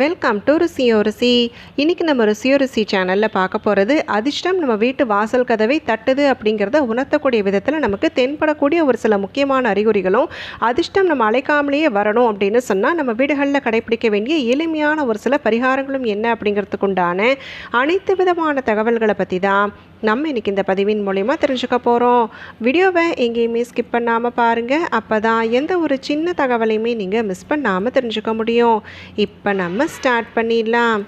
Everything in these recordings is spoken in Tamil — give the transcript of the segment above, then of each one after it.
வெல்கம் டு ருசியோ ருசி இன்றைக்கி நம்ம ருசியோ ருசி சேனலில் பார்க்க போகிறது அதிர்ஷ்டம் நம்ம வீட்டு வாசல் கதவை தட்டுது அப்படிங்கிறத உணர்த்தக்கூடிய விதத்தில் நமக்கு தென்படக்கூடிய ஒரு சில முக்கியமான அறிகுறிகளும் அதிர்ஷ்டம் நம்ம அழைக்காமலேயே வரணும் அப்படின்னு சொன்னால் நம்ம வீடுகளில் கடைப்பிடிக்க வேண்டிய எளிமையான ஒரு சில பரிகாரங்களும் என்ன அப்படிங்கிறதுக்கு உண்டான அனைத்து விதமான தகவல்களை பற்றி தான் நம்ம இன்றைக்கி இந்த பதிவின் மூலிமா தெரிஞ்சுக்க போகிறோம் வீடியோவை எங்கேயுமே ஸ்கிப் பண்ணாமல் பாருங்கள் அப்போ தான் எந்த ஒரு சின்ன தகவலையுமே நீங்கள் மிஸ் பண்ணாமல் தெரிஞ்சுக்க முடியும். இப்போ நம்ம ஸ்டார்ட் பண்ணிடலாம்.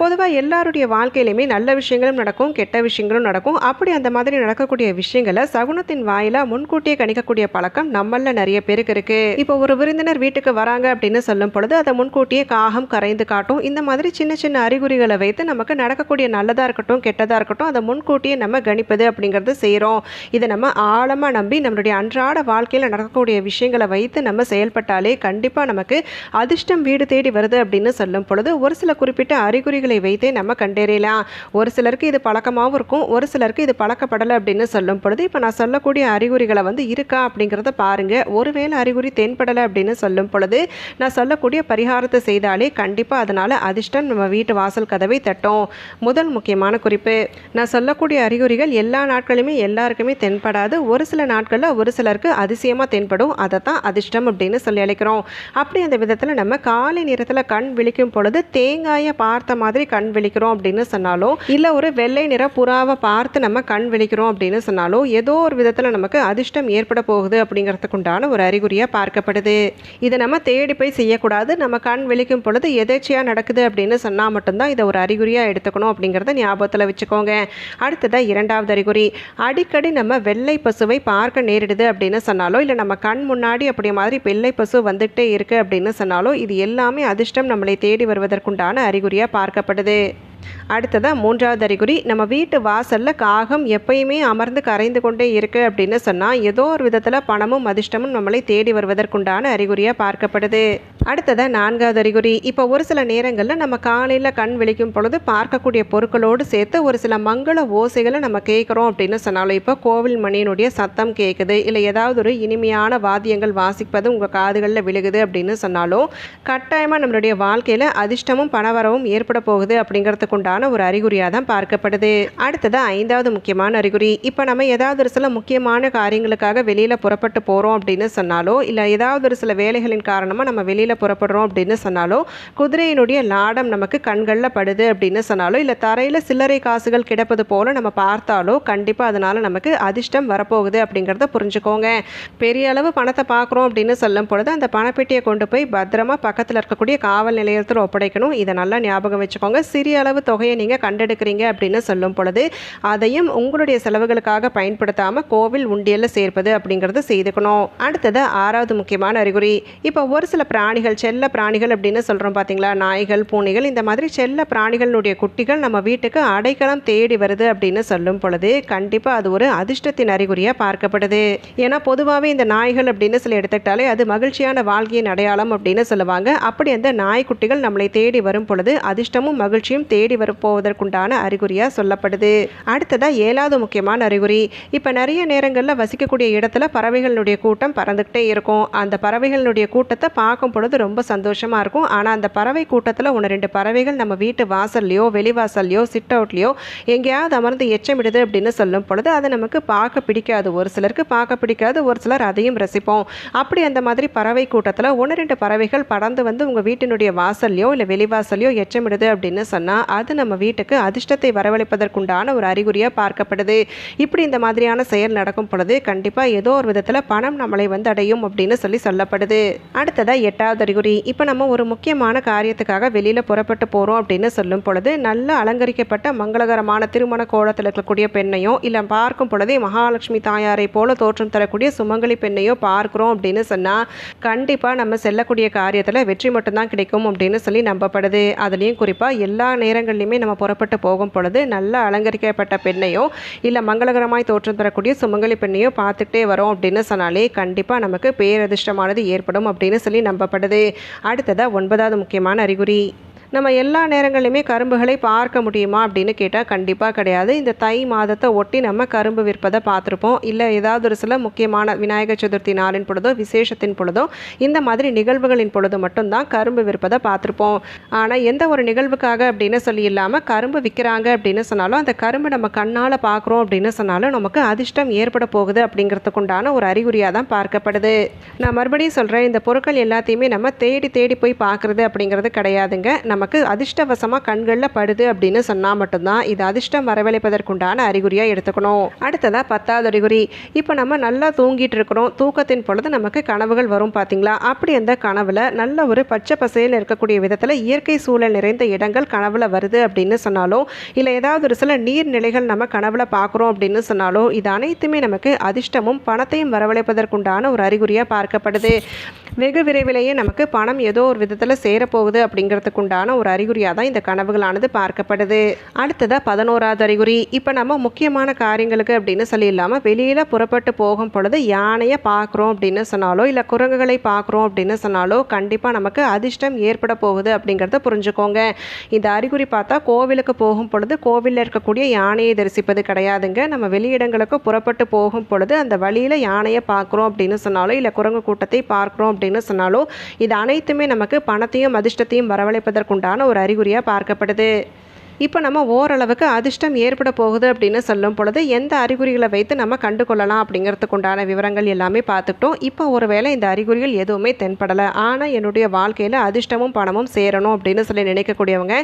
பொதுவாக எல்லாருடைய வாழ்க்கையிலையுமே நல்ல விஷயங்களும் நடக்கும் கெட்ட விஷயங்களும் நடக்கும். அப்படி அந்த மாதிரி நடக்கக்கூடிய விஷயங்களை சகுனத்தின் வாயில முன்கூட்டியே கணிக்கக்கூடிய பழக்கம் நம்மள நிறைய பேருக்கு இருக்கு. இப்போ ஒரு விருந்தினர் வீட்டுக்கு வராங்க அப்படின்னு சொல்லும் பொழுது அதை முன்கூட்டியே காகம் கரைந்து காட்டும். இந்த மாதிரி சின்ன சின்ன அறிகுறிகளை வைத்து நமக்கு நடக்கக்கூடிய நல்லதாக இருக்கட்டும் கெட்டதாக இருக்கட்டும் அதை முன்கூட்டியே நம்ம கணிப்பது அப்படிங்கிறது செய்கிறோம் இதை நம்ம ஆழமாக நம்பி நம்மளுடைய அன்றாட வாழ்க்கையில் நடக்கக்கூடிய விஷயங்களை வைத்து நம்ம செயல்பட்டாலே கண்டிப்பாக நமக்கு அதிர்ஷ்டம் வீடு தேடி வருது அப்படின்னு சொல்லும் பொழுது ஒரு சில குறிப்பிட்ட அறிகுறி அறிகுறிகளை வைத்தே நம்ம கண்டறியலாம். ஒரு சிலருக்கு இது பழக்கமாகவும் இருக்கும். ஒரு சிலருக்கு இது பழக்கப்படலை அப்படின்னு சொல்லும் பொழுது இப்போ நான் சொல்லக்கூடிய அறிகுறிகளை வந்து இருக்கா அப்படிங்கிறத பாருங்கள் ஒருவேளை அறிகுறி தென்படலை அப்படின்னு சொல்லும் பொழுது நான் சொல்லக்கூடிய பரிகாரத்தை செய்தாலே கண்டிப்பாக அதனால் அதிர்ஷ்டம் நம்ம வீட்டு வாசல் கதவை தட்டும். முதல் முக்கியமான குறிப்பு நான் சொல்லக்கூடிய அறிகுறிகள் எல்லா நாட்களுமே எல்லாருக்குமே தென்படாது. ஒரு சில நாட்களில் ஒரு சிலருக்கு அதிசயமாக தென்படும். அதை தான் அதிர்ஷ்டம் அப்படின்னு சொல்லி அழைக்கிறோம். அப்படி அந்த விதத்தில் நம்ம காலை நேரத்தில் கண் விழிக்கும் பொழுது தேங்காயை பார்த்த மாதிரி கண் விழிக்கிறோம் அப்படின்னு சொன்னாலும் இல்லை ஒரு வெள்ளை நிற புறாவை பார்த்து நம்ம கண் விழிக்கிறோம் அப்படின்னு சொன்னாலும் ஏதோ ஒரு விதத்தில் நமக்கு அதிர்ஷ்டம் ஏற்பட போகுது அப்படிங்கிறதுக்குண்டான ஒரு அறிகுறியாக பார்க்கப்படுது. இதை நம்ம தேடி போய் செய்யக்கூடாது. நம்ம கண் விழிக்கும் பொழுது எதேச்சியாக நடக்குது அப்படின்னு சொன்னால் மட்டும்தான் இதை ஒரு அறிகுறியாக எடுத்துக்கணும் அப்படிங்கிறத ஞாபகத்தில் வச்சுக்கோங்க. அடுத்ததாக இரண்டாவது அறிகுறி. அடிக்கடி நம்ம வெள்ளை பசுவை பார்க்க நேரிடுது அப்படின்னு சொன்னாலோ இல்லை நம்ம கண் முன்னாடி அப்படி மாதிரி வெள்ளை பசு வந்துகிட்டே இருக்குது அப்படின்னு சொன்னாலோ இது எல்லாமே அதிர்ஷ்டம் நம்மளை தேடி வருவதற்குண்டான அறிகுறியாக பார்க்கப்படுது அடுத்ததாக மூன்றாவது அறிகுறி நம்ம வீட்டு வாசலில் காகம் எப்பயுமே அமர்ந்து கரைந்து கொண்டே இருக்கு அப்படின்னு சொன்னால் ஏதோ ஒரு விதத்தில் பணமும் அதிர்ஷ்டமும் நம்மளை தேடி வருவதற்குண்டான அறிகுறியாக பார்க்கப்படுது. அடுத்ததாக நான்காவது அறிகுறி இப்போ ஒரு சில நேரங்களில் நம்ம காலையில் கண் விழிக்கும் பொழுது பார்க்கக்கூடிய பொருட்களோடு சேர்த்து ஒரு சில மங்கள ஓசைகளை நம்ம கேட்குறோம் அப்படின்னு சொன்னாலும் இப்போ கோவில் மணியினுடைய சத்தம் கேட்குது இல்லை ஏதாவது ஒரு இனிமையான வாத்தியங்கள் வாசிப்பது உங்கள் காதுகளில் விழுகுது அப்படின்னு சொன்னாலும் கட்டாயமாக நம்மளுடைய வாழ்க்கையில் அதிர்ஷ்டமும் பணவரவும் ஏற்பட போகுது அப்படிங்கிறதுக்கு முக்கியமான ஒரு அறிகுறியாக தான் பார்க்கப்படுது. அடுத்தது ஐந்தாவது முக்கியமான அறிகுறி இப்போ நம்ம ஏதாவது ஒரு சில முக்கியமான காரியங்களுக்காக வெளியில் புறப்பட்டு போகிறோம் அப்படின்னு சொன்னாலோ இல்லை ஏதாவது ஒரு சில வேலைகளின் காரணமாக நம்ம வெளியில் புறப்படுறோம் அப்படின்னு சொன்னாலோ குதிரையினுடைய லாடம் நமக்கு கண்களில் படுது அப்படின்னு சொன்னாலோ இல்லை தரையில் சில்லறை காசுகள் கிடப்பது போல் நம்ம பார்த்தாலோ கண்டிப்பாக அதனால் நமக்கு அதிர்ஷ்டம் வரப்போகுது அப்படிங்கிறத புரிஞ்சுக்கோங்க. பெரிய அளவு பணத்தை பார்க்குறோம் அப்படின்னு சொல்லும் பொழுது அந்த பணப்பெட்டியை கொண்டு போய் பத்திரமா பக்கத்தில் இருக்கக்கூடிய காவல் நிலையத்தில் ஒப்படைக்கணும். இதை நல்லா ஞாபகம் வச்சுக்கோங்க. சிறிய அளவு தொகை தொகையை நீங்கள் கண்டெடுக்கிறீங்க அப்படின்னு சொல்லும் பொழுது அதையும் உங்களுடைய செலவுகளுக்காக பயன்படுத்தாமல் கோவில் உண்டியலில் சேர்ப்பது அப்படிங்கிறது செய்துக்கணும். அடுத்தது ஆறாவது முக்கியமான அறிகுறி. இப்போ ஒரு சில பிராணிகள் செல்ல பிராணிகள் அப்படின்னு சொல்கிறோம் பார்த்தீங்களா நாய்கள் பூனைகள் இந்த மாதிரி செல்ல பிராணிகளுடைய குட்டிகள் நம்ம வீட்டுக்கு அடைக்கலம் தேடி வருது அப்படின்னு சொல்லும் பொழுது கண்டிப்பாக அது ஒரு அதிர்ஷ்டத்தின் அறிகுறியாக பார்க்கப்படுது. ஏன்னா பொதுவாகவே இந்த நாய்கள் அப்படின்னு சொல்லி எடுத்துக்கிட்டாலே அது மகிழ்ச்சியான வாழ்க்கையின் அடையாளம் அப்படின்னு சொல்லுவாங்க. அப்படி அந்த நாய்க்குட்டிகள் நம்மளை தேடி வரும் பொழுது அதிர்ஷ்டமும் மகிழ்ச்சியும் தேடி வரும் போவதற்குண்டான அறிகுறியாக சொல்லப்படுது. அடுத்ததாக ஏழாவது முக்கியமான அறிகுறி. இப்போ நிறைய நேரங்களில் வசிக்கக்கூடிய இடத்துல பறவைகளுடைய கூட்டம் பறந்துக்கிட்டே இருக்கும். அந்த பறவைகளுடைய கூட்டத்தை பார்க்கும் பொழுது ரொம்ப சந்தோஷமாக இருக்கும். ஆனால் அந்த பறவை கூட்டத்தில் ஒன்று ரெண்டு பறவைகள் நம்ம வீட்டு வாசல்லையோ வெளிவாசல்லையோ சிட் அவுட்லையோ எங்கேயாவது அமர்ந்து எச்சமிடுது அப்படின்னு சொல்லும் பொழுது அதை நமக்கு பார்க்க பிடிக்காது. ஒரு சிலருக்கு பார்க்க பிடிக்காது ஒரு சிலர் அதையும் ரசிப்போம். அப்படி அந்த மாதிரி பறவை கூட்டத்தில் ஒன்று ரெண்டு பறவைகள் பறந்து வந்து உங்கள் வீட்டினுடைய வாசல்லையோ இல்லை வெளிவாசல்லையோ எச்சமிடுது அப்படின்னு சொன்னால் அது நம்ம நம்ம வீட்டுக்கு அதிர்ஷ்டத்தை வரவழைப்பதற்குண்டான ஒரு அறிகுறியாக பார்க்கப்படுது. இப்படி இந்த மாதிரியான செயல் நடக்கும் பொழுது கண்டிப்பாக ஏதோ ஒரு விதத்தில் பணம் நம்மளை வந்து அடையும் அப்படின்னு சொல்லி சொல்லப்படுது. அடுத்ததாக எட்டாவது அறிகுறி. இப்போ நம்ம ஒரு முக்கியமான காரியத்துக்காக வெளியில் புறப்பட்டு போகிறோம் அப்படின்னு சொல்லும் பொழுது நல்ல அலங்கரிக்கப்பட்ட மங்களகரமான திருமண கோலத்தில் இருக்கக்கூடிய பெண்ணையோ இல்லை பார்க்கும் பொழுதே மகாலட்சுமி தாயாரை போல தோற்றம் தரக்கூடிய சுமங்கலி பெண்ணையோ பார்க்குறோம் அப்படின்னு சொன்னால் கண்டிப்பாக நம்ம செல்லக்கூடிய காரியத்தில் வெற்றி மட்டும்தான் கிடைக்கும் அப்படின்னு சொல்லி நம்பப்படுது. அதுலேயும் குறிப்பாக எல்லா நேரங்கள்லையுமே நம்ம புறப்பட்டு போகும் பொழுது நல்ல அலங்கரிக்கப்பட்ட பெண்ணையோ இல்லை மங்களகரமாய் தோற்றம் தரக்கூடிய சுமங்கலி பெண்ணையோ பார்த்துக்கிட்டே வரோம் அப்படின்னு சொன்னாலே கண்டிப்பாக நமக்கு பேரதிர்ஷ்டமானது ஏற்படும் அப்படின்னு சொல்லி நம்பப்படுது. அடுத்ததாக ஒன்பதாவது முக்கியமான அறிகுறி. நம்ம எல்லா நேரங்களிலுமே கரும்புகளை பார்க்க முடியுமா அப்படின்னு கேட்டால் கண்டிப்பாக கிடையாது. இந்த தை மாதத்தை ஒட்டி நம்ம கரும்பு விற்பதை பார்த்துருப்போம். இல்லை ஏதாவது ஒரு சில முக்கியமான விநாயகர் சதுர்த்தி நாளின் பொழுதோ விசேஷத்தின் பொழுதோ இந்த மாதிரி நிகழ்வுகளின் பொழுது மட்டும்தான் கரும்பு விற்பதை பார்த்துருப்போம். ஆனால் எந்த ஒரு நிகழ்வுக்காக அப்படின்னு சொல்லி இல்லாமல் கரும்பு விற்கிறாங்க அப்படின்னு சொன்னாலும் அந்த கரும்பு நம்ம கண்ணால் பார்க்குறோம் அப்படின்னு சொன்னாலும் நமக்கு அதிர்ஷ்டம் ஏற்பட போகுது அப்படிங்கிறதுக்கு உண்டான ஒரு அறிகுறியாக தான் பார்க்கப்படுது. நான் மறுபடியும் சொல்கிறேன் இந்த பொருட்கள் எல்லாத்தையுமே நம்ம தேடி தேடி போய் பார்க்குறது அப்படிங்கிறது கிடையாதுங்க. நமக்கு அதிர்ஷ்டவசமாக கண்களில் படுது அப்படின்னு சொன்னால் மட்டும்தான் இது அதிர்ஷ்டம் வரவழைப்பதற்குண்டான அறிகுறியாக எடுத்துக்கணும். அடுத்ததாக பத்தாவது அறிகுறி. இப்போ நம்ம நல்லா தூங்கிட்டு இருக்கிறோம். தூக்கத்தின் பொழுது நமக்கு கனவுகள் வரும் பார்த்தீங்களா அப்படி அந்த கனவில் நல்ல ஒரு பச்சை பசையில் இருக்கக்கூடிய விதத்தில் இயற்கை சூழல் நிறைந்த இடங்கள் கனவில் வருது அப்படின்னு சொன்னாலும் இல்லை ஏதாவது ஒரு சில நீர்நிலைகள் நம்ம கனவில் பார்க்குறோம் அப்படின்னு சொன்னாலும் இது அனைத்துமே நமக்கு அதிர்ஷ்டமும் பணத்தையும் வரவழைப்பதற்குண்டான ஒரு அறிகுறியாக பார்க்கப்படுது. வெகு விரைவிலேயே நமக்கு பணம் ஏதோ ஒரு விதத்தில் சேரப்போகுது அப்படிங்கிறதுக்கு உண்டான ஒரு அறிகுறியாக தான் இந்த கனவுகளானது பார்க்கப்படுது. அடுத்ததாக பதினோராவது அறிகுறி. இப்போ நம்ம முக்கியமான காரியங்களுக்கு அப்படின்னு சொல்லி இல்லாமல் வெளியில் புறப்பட்டு போகும் பொழுது யானையை பார்க்குறோம் அப்படின்னு சொன்னாலோ இல்லை குரங்குகளை பார்க்குறோம் அப்படின்னு சொன்னாலோ கண்டிப்பாக நமக்கு அதிர்ஷ்டம் ஏற்பட போகுது அப்படிங்கிறத புரிஞ்சுக்கோங்க. இந்த அறிகுறி பார்த்தா கோவிலுக்கு போகும் பொழுது கோவிலில் இருக்கக்கூடிய யானையை தரிசிப்பது கிடையாதுங்க. நம்ம வெளியிடங்களுக்கு புறப்பட்டு போகும் பொழுது அந்த வழியில் யானையை பார்க்குறோம் அப்படின்னு சொன்னாலோ இல்லை குரங்கு கூட்டத்தை பார்க்குறோம் அப்படின்னு சொன்னாலோ இது அனைத்துமே நமக்கு பணத்தையும் அதிர்ஷ்டத்தையும் வரவழைப்பதற்கு உண்டான ஒரு அறிகுறியாக பார்க்கப்படுது. இப்போ நம்ம ஓரளவுக்கு அதிர்ஷ்டம் ஏற்பட போகுது அப்படின்னு சொல்லும் பொழுது எந்த அறிகுறிகளை வைத்து நம்ம கண்டு கொள்ளலாம் அப்படிங்கிறதுக்கு உண்டான விவரங்கள் எல்லாமே பார்த்துக்கிட்டோம். இப்போ ஒருவேளை இந்த அறிகுறிகள் எதுவுமே தென்படலை. ஆனால் என்னுடைய வாழ்க்கையில் அதிர்ஷ்டமும் பணமும் சேரணும் அப்படின்னு சொல்லி நினைக்கக்கூடியவங்க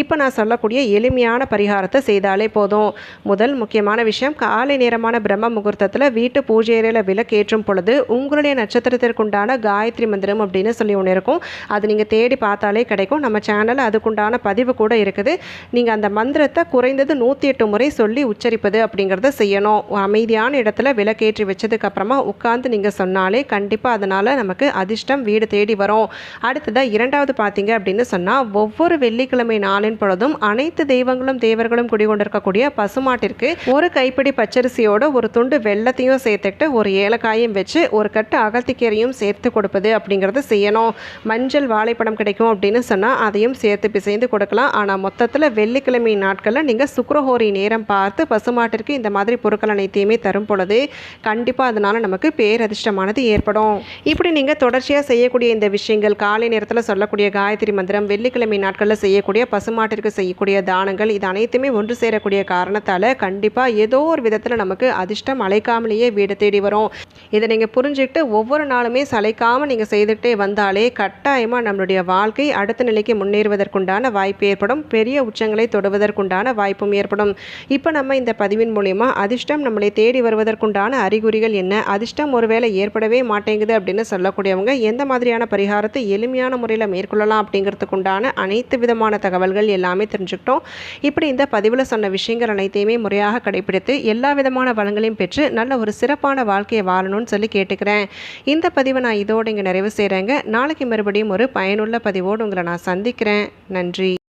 இப்போ நான் சொல்லக்கூடிய எளிமையான பரிகாரத்தை செய்தாலே போதும். முதல் முக்கியமான விஷயம் காலை நேரமான பிரம்ம முகூர்த்தத்தில் வீட்டு பூஜை அறையில் விலக்கேற்றும் பொழுது உங்களுடைய நட்சத்திரத்திற்குண்டான காயத்ரி மந்திரம் அப்படின்னு சொல்லி ஒன்று இருக்கும். அது நீங்கள் தேடி பார்த்தாலே கிடைக்கும். நம்ம சேனலில் அதுக்குண்டான பதிவு கூட இருக்குது. நீங்கள் அந்த மந்திரத்தை குறைந்தது நூற்றி எட்டு முறை சொல்லி உச்சரிப்பது அப்படிங்கிறத செய்யணும். அமைதியான இடத்துல விளக்கேற்றி வச்சதுக்கப்புறமா உட்காந்து நீங்கள் சொன்னாலே கண்டிப்பாக அதனால் நமக்கு அதிர்ஷ்டம் வீடு தேடி வரும். அடுத்ததாக இரண்டாவது பார்த்தீங்க அப்படின்னு சொன்னால் ஒவ்வொரு வெள்ளிக்கிழமை நாளின் பொழுதும் அனைத்து தெய்வங்களும் தேவர்களும் குடிகொண்டிருக்கக்கூடிய பசுமாட்டிற்கு ஒரு கைப்பிடி பச்சரிசியோட ஒரு துண்டு வெள்ளத்தையும் சேர்த்துக்கிட்டு ஒரு ஏலக்காயும் வச்சு ஒரு கட்டு அகத்திக்கீரையும் சேர்த்து கொடுப்பது அப்படிங்கிறத செய்யணும். மஞ்சள் வாழைப்படம் கிடைக்கும் அப்படின்னு சொன்னால் அதையும் சேர்த்து பிசைந்து கொடுக்கலாம். ஆனால் மொத்தத்தில் வெள்ளிக்கிழமை நாட்களில் நீங்கள் சுக்ரஹோரி நேரம் பார்த்து பசுமாட்டிற்கு இந்த மாதிரி பொருட்கள் அனைத்தையுமே தரும் பொழுது கண்டிப்பாக அதனால் நமக்கு பேரதிர்ஷ்டமானது ஏற்படும். இப்படி நீங்கள் தொடர்ச்சியாக செய்யக்கூடிய இந்த விஷயங்கள் காலை நேரத்தில் சொல்லக்கூடிய காயத்ரி மந்திரம் வெள்ளிக்கிழமை நாட்களில் செய்யக்கூடிய பசுமாட்டிற்கு செய்யக்கூடிய தானங்கள் இது அனைத்துமே ஒன்று சேரக்கூடிய காரணத்தால் கண்டிப்பாக ஏதோ ஒரு விதத்தில் நமக்கு அதிர்ஷ்டம் அழைக்காமலேயே வீடு தேடி வரும். இதை நீங்கள் புரிஞ்சுக்கிட்டு ஒவ்வொரு நாளுமே சளைக்காமல் நீங்கள் செய்துகிட்டே வந்தாலே கட்டாயமாக நம்மளுடைய வாழ்க்கை அடுத்த நிலைக்கு முன்னேறுவதற்குண்டான வாய்ப்பு ஏற்படும். பெரிய உச்சங்கள் தொடுவதற்குண்டான வாய்ப்பும் ஏற்படும். இப்போ நம்ம இந்த பதிவின் மூலிமா அதிர்ஷ்டம் நம்மளை தேடி வருவதற்குண்டான அறிகுறிகள் என்ன? அதிர்ஷ்டம் ஒருவேளை ஏற்படவே மாட்டேங்குது அப்படின்னு சொல்லக்கூடியவங்க எந்த மாதிரியான பரிகாரத்தை எளிமையான முறையில் மேற்கொள்ளலாம் அப்படிங்கிறதுக்குண்டான அனைத்து விதமான தகவல்கள் எல்லாமே தெரிஞ்சுக்கிட்டோம். இப்படி இந்த பதிவில் சொன்ன விஷயங்கள் அனைத்தையுமே முறையாக கடைபிடித்து எல்லா விதமான வளங்களையும் பெற்று நல்ல ஒரு சிறப்பான வாழ்க்கையை வாழணும்னு சொல்லி கேட்டுக்கிறேன். இந்த பதிவை நான் இதோடு இங்கே நிறைவு செய்கிறேங்க நாளைக்கு மறுபடியும் ஒரு பயனுள்ள பதிவோடு உங்களை நான் சந்திக்கிறேன். நன்றி.